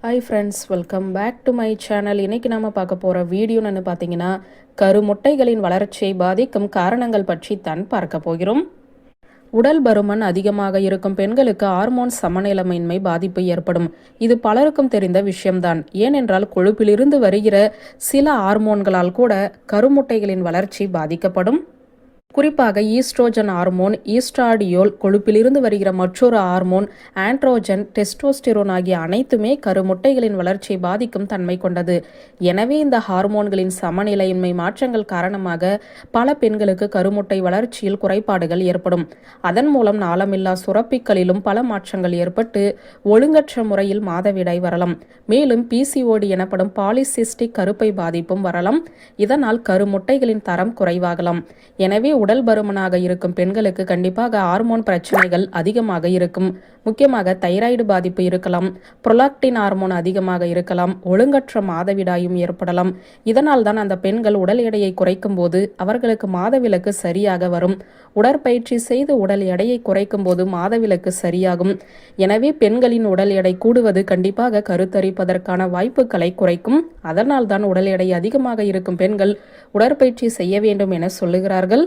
Hi friends welcome back to my channel இன்னைக்கு நாம பார்க்க போகிற வீடியோன்னு பார்த்தீங்கன்னா கருமுட்டைகளின் வளர்ச்சியை பாதிக்கும் காரணங்கள் பற்றி தான் பார்க்க போகிறோம். உடல் பருமன் அதிகமாக இருக்கும் பெண்களுக்கு ஹார்மோன் சமநிலைமையின்மை பாதிப்பு ஏற்படும். இது பலருக்கும் தெரிந்த விஷயம்தான். ஏனென்றால் கொழுப்பிலிருந்து வருகிற சில ஹார்மோன்களால் கூட கருமுட்டைகளின் வளர்ச்சி பாதிக்கப்படும். குறிப்பாக ஈஸ்ட்ரோஜன் ஹார்மோன் ஈஸ்ட்ராடியோல் கொழுப்பிலிருந்து வருகிற மற்றொரு ஹார்மோன் ஆண்ட்ரோஜன் டெஸ்டோஸ்டிரோன் ஆகிய அனைத்துமே கருமுட்டைகளின் வளர்ச்சியை பாதிக்கும் தன்மை கொண்டது. எனவே இந்த ஹார்மோன்களின் சமநிலையின்மை மாற்றங்கள் காரணமாக பல பெண்களுக்கு கருமுட்டை வளர்ச்சியில் குறைபாடுகள் ஏற்படும். அதன் மூலம் நாளமில்லா சுரப்பிகளிலும் பல மாற்றங்கள் ஏற்பட்டு ஒழுங்கற்ற முறையில் மாதவிடாய் வரலாம். மேலும் பிசிஓடி எனப்படும் பாலிசிஸ்டிக் கருப்பை பாதிப்பும் வரலாம். இதனால் கருமுட்டைகளின் தரம் குறைவாகலாம். எனவே உடல் பருமனாக இருக்கும் பெண்களுக்கு கண்டிப்பாக ஹார்மோன் பிரச்சனைகள் அதிகமாக இருக்கும். முக்கியமாக தைராய்டு பாதிப்பு இருக்கலாம். புரொலாக்டின் ஹார்மோன் அதிகமாக இருக்கலாம். ஒழுங்கற்ற மாதவிடாயும் ஏற்படலாம். இதனால் தான் அந்த பெண்கள் உடல் எடையை குறைக்கும் போது அவர்களுக்கு மாதவிலக்கு சரியாக வரும். உடற்பயிற்சி செய்து உடல் எடையை குறைக்கும் போது மாதவிலக்கு சரியாகும். எனவே பெண்களின் உடல் எடை கூடுவது கண்டிப்பாக கருத்தரிப்பதற்கான வாய்ப்புகளை குறைக்கும். அதனால் தான் உடல் எடை அதிகமாக இருக்கும் பெண்கள் உடற்பயிற்சி செய்ய வேண்டும் என சொல்லுகிறார்கள்.